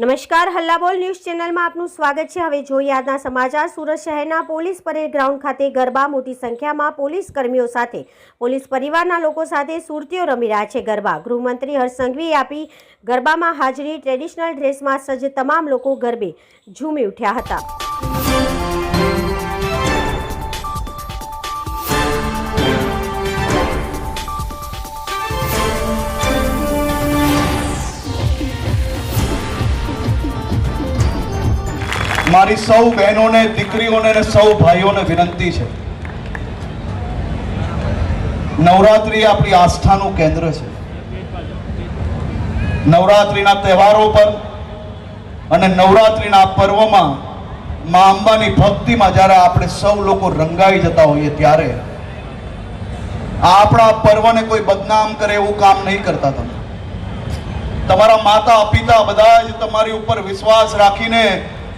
નમસ્કાર, હલ્લાબોલ ન્યૂઝ ચેનલમાં આપનું સ્વાગત છે. હવે જોઈએ આજના સમાચાર. સુરત શહેરના પોલીસ પરેડ ગ્રાઉન્ડ ખાતે ગરબા મોટી સંખ્યામાં પોલીસ કર્મીઓ સાથે. પોલીસ પરિવારના લોકો સાથે સુરતીઓ રમી રહ્યા છે ગરબા. ગૃહમંત્રી હર્ષ સંઘવીએ આપી ગરબામાં હાજરી. ટ્રેડિશનલ ડ્રેસમાં સજ્જ તમામ લોકો ગરબે ઝૂમી ઉઠ્યા હતા. મારી સૌ બહેનોને, દીકરીઓને અને સૌ ભાઈઓને વિનંતી છે. નવરાત્રિ આપણી આસ્થાનું કેન્દ્ર છે. નવરાત્રિના તહેવારો પર અને નવરાત્રિના પર્વમાં મા અંબાની ભક્તિમાં જ્યારે આપણે સૌ લોકો રંગાઈ જતા હોઈએ ત્યારે આપણા પર્વને કોઈ બદનામ કરે એવું કામ નહીં કરતા તમે. તમારા માતા પિતા બધા જ તમારી ઉપર વિશ્વાસ રાખીને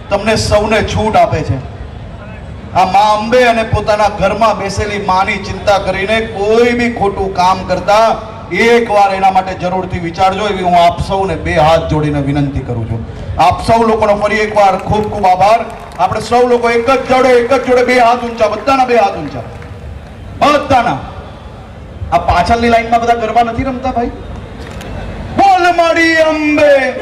તમને સૌને છૂટ આપે છે. આ મા અંબે અને પોતાના ઘરમાં બેસેલી માની ચિંતા કરીને કોઈ બી ખોટું કામ કરતા એકવાર એના માટે જરૂરથી વિચારજો. એવી હું આપ સૌને બે હાથ જોડીને વિનંતી કરું છું. આપ સૌ લોકોનો ફરી એકવાર ખૂબ ખૂબ આભાર. આપણે સૌ લોકો એક જ જોડે, એક જ જોડે બે હાથ ઊંચા, બધાના બે હાથ ઊંચા. બધાના. આ પાછળની લાઈનમાં બધા ગરબા નથી રમતા ભાઈ? બોલ મારી અંબે.